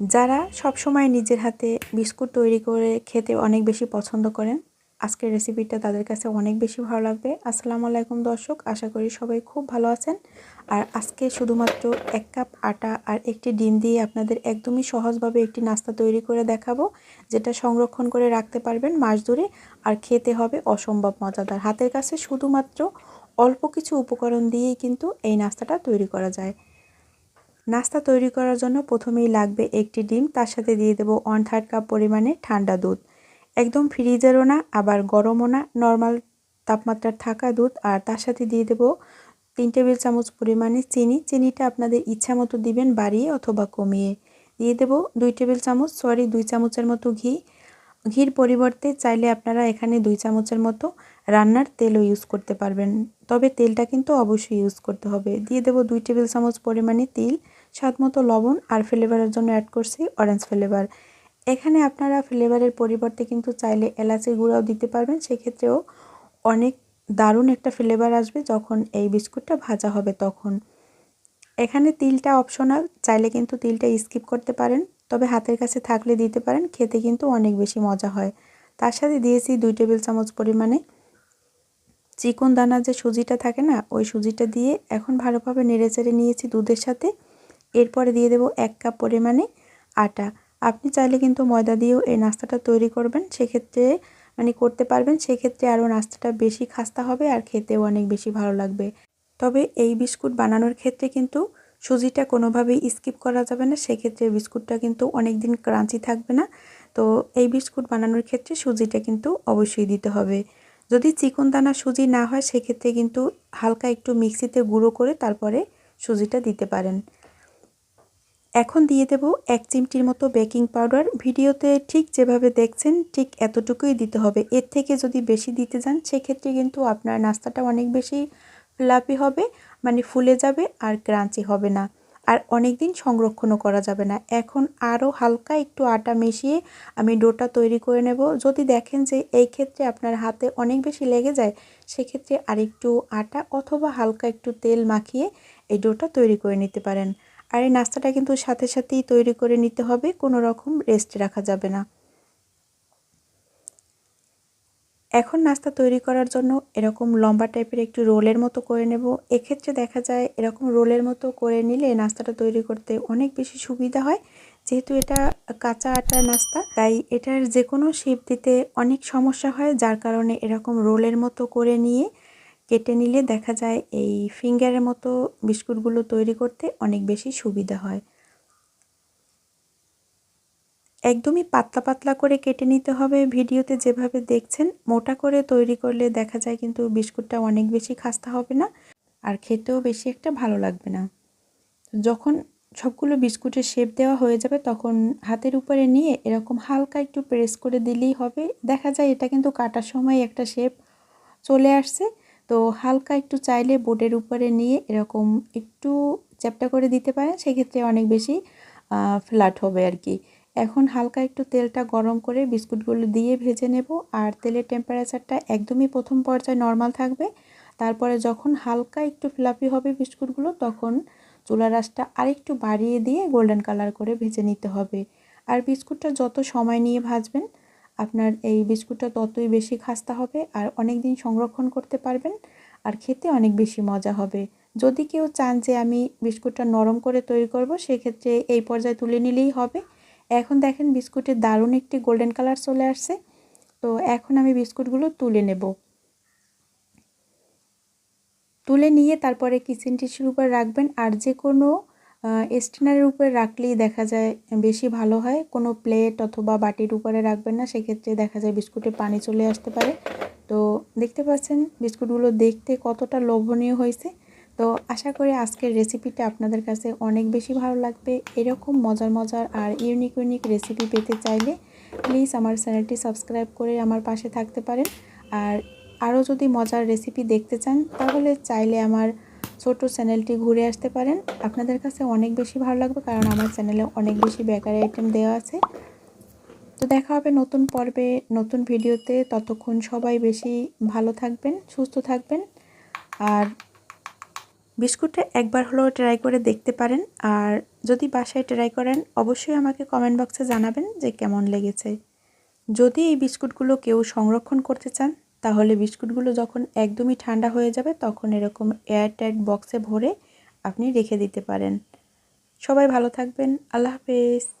যারা সবসময় নিজের হাতে বিস্কুট তৈরি করে খেতে অনেক বেশি পছন্দ করেন, আজকের রেসিপিটা তাদের কাছে অনেক বেশি ভালো লাগবে। আসসালামু আলাইকুম দর্শক, আশা করি সবাই খুব ভালো আছেন। আর আজকে শুধুমাত্র এক কাপ আটা আর একটি ডিম দিয়ে আপনাদের একদমই সহজভাবে একটি নাস্তা তৈরি করে দেখাবো, যেটা সংরক্ষণ করে রাখতে পারবেন মাস ধরে আর খেতে হবে অসম্ভব মজাদার। হাতের কাছে শুধুমাত্র অল্প কিছু উপকরণ দিয়েই কিন্তু এই নাস্তাটা তৈরি করা যায়। নাস্তা তৈরি করার জন্য প্রথমেই লাগবে একটি ডিম, তার সাথে দিয়ে দেবো ওয়ান থার্ড কাপ পরিমাণে ঠান্ডা দুধ। একদম ফ্রিজেরও না, আবার গরমও না নর্মাল তাপমাত্রার থাকা দুধ, আর তার সাথে দিয়ে দেবো তিন টেবিল চামচ পরিমাণে চিনি। চিনিটা আপনাদের ইচ্ছা মতো দিবেন বাড়িয়ে অথবা কমিয়ে। দিয়ে দেবো দুই টেবিল চামচ সরি দুই চামচের মতো ঘি। ঘির পরিবর্তে চাইলে আপনারা এখানে দুই চামচের মতো রান্নার তেলও ইউজ করতে পারবেন। তবে তেলটা কিন্তু অবশ্যই ইউজ করতে হবে। দিয়ে দেবো দুই টেবিল চামচ পরিমাণে তিল। স্বাদ মতো লবণ আর ফ্লেভারের জন্য অ্যাড করছি অরেঞ্জ ফ্লেভার এখানে আপনারা ফ্লেভারের পরিবর্তে কিন্তু চাইলে এলাচি গুঁড়াও দিতে পারবেন। সেক্ষেত্রেও অনেক দারুণ একটা ফ্লেভার আসবে যখন এই বিস্কুটটা ভাজা হবে তখন। এখানে তিলটা অপশনাল চাইলে কিন্তু তিলটা স্কিপ করতে পারেন। তবে হাতের কাছে থাকলে দিতে পারেন, খেতে কিন্তু অনেক বেশি মজা হয়। তার সাথে দিয়েছি দুই টেবিল চামচ পরিমাণে চিকন দানা যে সুজিটা থাকে না, ওই সুজিটা দিয়ে এখন ভালোভাবে নেড়ে চেড়ে নিয়েছি দুধের সাথে। এরপরে দিয়ে দেব এক কাপ পরিমাণে আটা। আপনি চাইলে কিন্তু ময়দা দিয়েও এই নাস্তাটা তৈরি করবেন। সেক্ষেত্রে মানে করতে পারবেন। সেক্ষেত্রে আরও নাস্তাটা বেশি খাস্তা হবে আর খেতেও অনেক বেশি ভালো লাগবে। তবে এই বিস্কুট বানানোর ক্ষেত্রে কিন্তু সুজিটা কোনোভাবেই স্কিপ করা যাবে না। সেক্ষেত্রে বিস্কুটটা কিন্তু অনেক দিন ক্রাঞ্চি থাকবে না। তো এই বিস্কুট বানানোর ক্ষেত্রে সুজিটা কিন্তু অবশ্যই দিতে হবে। যদি চিকন দানা সুজি না হয়, সেক্ষেত্রে কিন্তু হালকা একটু মিক্সিতে গুঁড়ো করে তারপরে সুজিটা দিতে পারেন। এখন দিয়ে দেব এক চিমটির মতো বেকিং পাউডার। ভিডিওতে ঠিক যেভাবে দেখছেন, ঠিক এতটুকুই দিতে হবে। এর থেকে যদি বেশি দিতে যান, সেক্ষেত্রে কিন্তু আপনার নাস্তাটা অনেক বেশি ফ্লাপি হবে মানে ফুলে যাবে আর ক্রাঞ্চি হবে না। আর অনেক দিন সংরক্ষণও করা যাবে না। এখন আরও হালকা একটু আটা মিশিয়ে আমি ডোটা তৈরি করে নেব। যদি দেখেন যে এই ক্ষেত্রে আপনার হাতে অনেক বেশি লেগে যায়, সেক্ষেত্রে আরেকটু আটা অথবা হালকা একটু তেল মাখিয়ে এই ডোটা তৈরি করে নিতে পারেন। আর এই নাস্তাটা কিন্তু সাথে সাথেই তৈরি করে নিতে হবে, কোনো রকম রেস্ট রাখা যাবে না। এখন নাস্তা তৈরি করার জন্য এরকম লম্বা টাইপের একটু রোলের মতো করে নেব। এক্ষেত্রে দেখা যায় এরকম রোলের মতো করে নিলে নাস্তাটা তৈরি করতে অনেক বেশি সুবিধা হয়। যেহেতু এটা কাঁচা আটার নাস্তা, তাই এটার যে কোনো শেপ দিতে অনেক সমস্যা হয়, যার কারণে এরকম রোলের মতো করে নিয়ে কেটে নিলে দেখা যায় এই ফিঙ্গারের মতো বিস্কুটগুলো তৈরি করতে অনেক বেশি সুবিধা হয়। একদমই পাতলা পাতলা করে কেটে নিতে হবে ভিডিওতে যেভাবে দেখছেন, মোটা করে তৈরি করলে দেখা যায় কিন্তু বিস্কুটটা অনেক বেশি খাস্তা হবে না আর খেতেও বেশি একটা ভালো লাগবে না। যখন সবগুলো বিস্কুটের শেপ দেওয়া হয়ে যাবে তখন হাতের উপরে নিয়ে এরকম হালকা একটু প্রেস করে দিলেই হবে। দেখা যায় এটা কিন্তু কাটার সময় একটা শেপ চলে আসছে। তো হালকা একটু চাইলে বোর্ডের উপরে নিয়ে এরকম একটু চ্যাপটা করে দিতে পারেন, সেক্ষেত্রে অনেক বেশি ফ্ল্যাট হবে আর কি। এখন হালকা একটু তেলটা গরম করে বিস্কুটগুলো দিয়ে ভেজে নেব, আর তেলের টেম্পারেচারটা একদমই প্রথম পর্যায়ে নর্মাল থাকবে। তারপরে যখন হালকা একটু ফ্লাফি হবে বিস্কুটগুলো, তখন চুলা রাসটা আরেকটু বাড়িয়ে দিয়ে গোল্ডেন কালার করে ভেজে নিতে হবে। আর বিস্কুটটা যত সময় নিয়ে ভাজবেন আপনার এই বিস্কুটটা ততই বেশি খাস্তা হবে আর অনেক দিন সংরক্ষণ করতে পারবেন আর খেতে অনেক বেশি মজা হবে। যদি কেউ চান যে আমি বিস্কুটটা নরম করে তৈরি করব, সেক্ষেত্রে এই পর্যায়ে তুলে নিলেই হবে। এখন দেখেন বিস্কুটের দারুণ একটি গোল্ডেন কালার চলে আসছে। তো এখন আমি বিস্কুটগুলো তুলে নেব। তুলে নিয়ে তারপরে কিচেন টিস্যুর উপর রাখবেন আর যে কোনো স্টেনারের উপরে রাখলেই দেখা যায় বেশি ভালো হয়। কোনো প্লেট অথবা বাটির উপরে রাখবেন না, সেক্ষেত্রে দেখা যায় বিস্কুটে পানি চলে আসতে পারে। তো দেখতে পাচ্ছেন বিস্কুটগুলো দেখতে কতটা লোভনীয় হয়েছে। তো আশা করি আজকের রেসিপিটা আপনাদের কাছে অনেক বেশি ভালো লাগবে। এরকম মজার মজার আর ইউনিক ইউনিক রেসিপি পেতে চাইলে প্লিজ আমার চ্যানেলটি সাবস্ক্রাইব করে আমার পাশে থাকতে পারেন। আর আরও যদি মজার রেসিপি দেখতে চান, তাহলে চাইলে আমার ছোট চ্যানেলটি ঘুরে আসতে পারেন। আপনাদের কাছে অনেক বেশি ভালো লাগবে কারণ আমার চ্যানেলে অনেক বেশি বেকারি আইটেম দেওয়া আছে। তো দেখা হবে নতুন পর্বে, নতুন ভিডিওতে। ততক্ষণ সবাই বেশি ভালো থাকবেন, সুস্থ থাকবেন। আর বিস্কুটটা একবার হলেও ট্রাই করে দেখতে পারেন। আর যদি বাসায় ট্রাই করেন, অবশ্যই আমাকে কমেন্ট বক্সে জানাবেন যে কেমন লেগেছে। যদি এই বিস্কুটগুলো কেউ সংরক্ষণ করতে চান তাহলে বিস্কুটগুলো যখন একদমই ঠান্ডা হয়ে যাবে, তখন এরকম এয়ারটাইট বক্সে ভরে আপনি রেখে দিতে পারেন। সবাই ভালো থাকবেন। আল্লাহ হাফেজ।